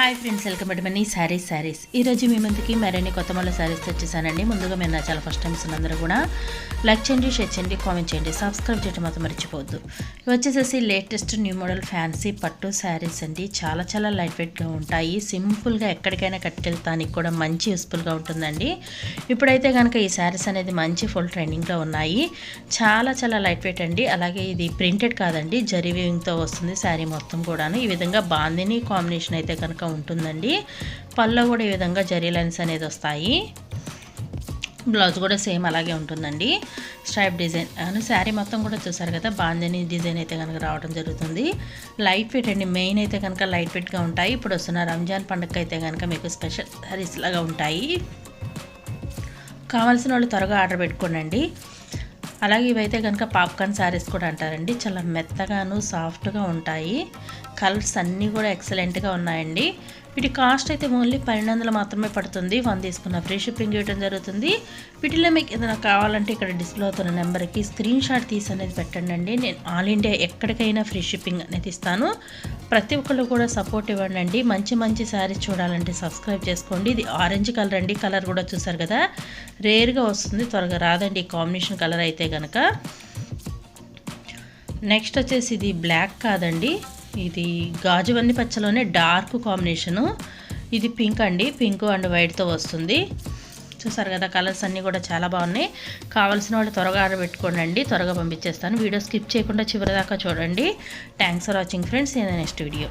Hi friends welcome to Mani saris saris ఈరోజు మీ ముందుకి మరిన్ని కొత్త మొదల శారీస్ తెచ్చేసానండి. ముందుగా మీరు నా చాలా ఫస్ట్ టైమ్స్ అందరూ కూడా లైక్ చేయండి షేర్ చేయండి కామెంట్ చేయండి. సబ్స్క్రైబ్ చేయడం మాత్రం మర్చిపోవద్దు. ఇవి వచ్చేసేసి లేటెస్ట్ న్యూ మోడల్ ఫ్యాన్సీ పట్టు శారీస్ అండి. చాలా చాలా లైట్ వెయిట్గా ఉంటాయి సింపుల్గా ఎక్కడికైనా కట్టుకెళ్తానికి కూడా మంచి యూస్ఫుల్గా ఉంటుందండి. ఇప్పుడైతే కనుక ఈ శారీస్ అనేది మంచి ఫుల్ ట్రెండింగ్లో ఉన్నాయి. చాలా చాలా లైట్ వెయిట్ అండి. అలాగే ఇది ప్రింటెడ్ కాదండి. జరీ వీవింగ్తో వస్తుంది శారీ మొత్తం కూడాను. ఈ విధంగా బాందిని కాంబినేషన్ అయితే కనుక ఉంటుందండి. పళ్ళలో కూడా ఈ విధంగా జరీ లైన్స్ అనేది వస్తాయి. బ్లౌజ్ కూడా సేమ్ అలాగే ఉంటుందండి. స్ట్రైప్ డిజైన్ అని శారీ మొత్తం కూడా చూసారు కదా బాందిని డిజైన్ అయితే కనుక రావడం జరుగుతుంది. లైట్ ఫిట్ అండి మెయిన్ అయితే కనుక లైట్ ఫిట్గా ఉంటాయి. ఇప్పుడు వస్తున్న రంజాన్ పండుగ అయితే కనుక మీకు స్పెషల్ శారీస్ లాగా ఉంటాయి. కావాల్సిన వాళ్ళు త్వరగా ఆర్డర్ పెట్టుకోనండి అలాగే ఇవైతే కనుక పాప్కార్న్ శారీస్ కూడా అంటారండి. చాలా మెత్తగాను సాఫ్ట్గా ఉంటాయి. కలర్స్ అన్నీ కూడా ఎక్సలెంట్గా ఉన్నాయండి. వీటి కాస్ట్ అయితే ఓన్లీ పన్నెండు వందలు మాత్రమే పడుతుంది. వన్ తీసుకున్న ఫ్రీ షిప్పింగ్ ఇవ్వడం జరుగుతుంది. వీటిలో మీకు ఏదైనా కావాలంటే ఇక్కడ డిస్ప్లే అవుతున్న నెంబర్కి స్క్రీన్ షాట్ తీసి అనేది పెట్టండి అండి నేను ఆల్ ఇండియా ఎక్కడికైనా ఫ్రీ షిప్పింగ్ అనేది ఇస్తాను. ప్రతి ఒక్కళ్ళు కూడా సపోర్ట్ ఇవ్వండి మంచి మంచి శారీస్ చూడాలంటే సబ్స్క్రైబ్ చేసుకోండి. ఇది ఆరెంజ్ కలర్ అండి. కలర్ కూడా చూసారు కదా? రేర్గా వస్తుంది. త్వరగా రాదండి. ఈ కాంబినేషన్ కలర్ అయితే కనుక నెక్స్ట్ వచ్చేసి ఇది బ్లాక్ కాదండి. ఇది గాజువన్ని పచ్చలోనే డార్క్ కాంబినేషను ఇది పింక్ అండి. పింక్ అండ్ వైట్తో వస్తుంది. చూసారు కదా కలర్స్ అన్నీ కూడా చాలా బాగున్నాయి. కావాల్సిన వాళ్ళు త్వరగా ఆర్డర్ పెట్టుకోండి త్వరగా పంపించేస్తాను. వీడియో స్కిప్ చేయకుండా చివరి దాకా చూడండి. థ్యాంక్స్ ఫర్ వాచింగ్ ఫ్రెండ్స్ నేను నెక్స్ట్ వీడియో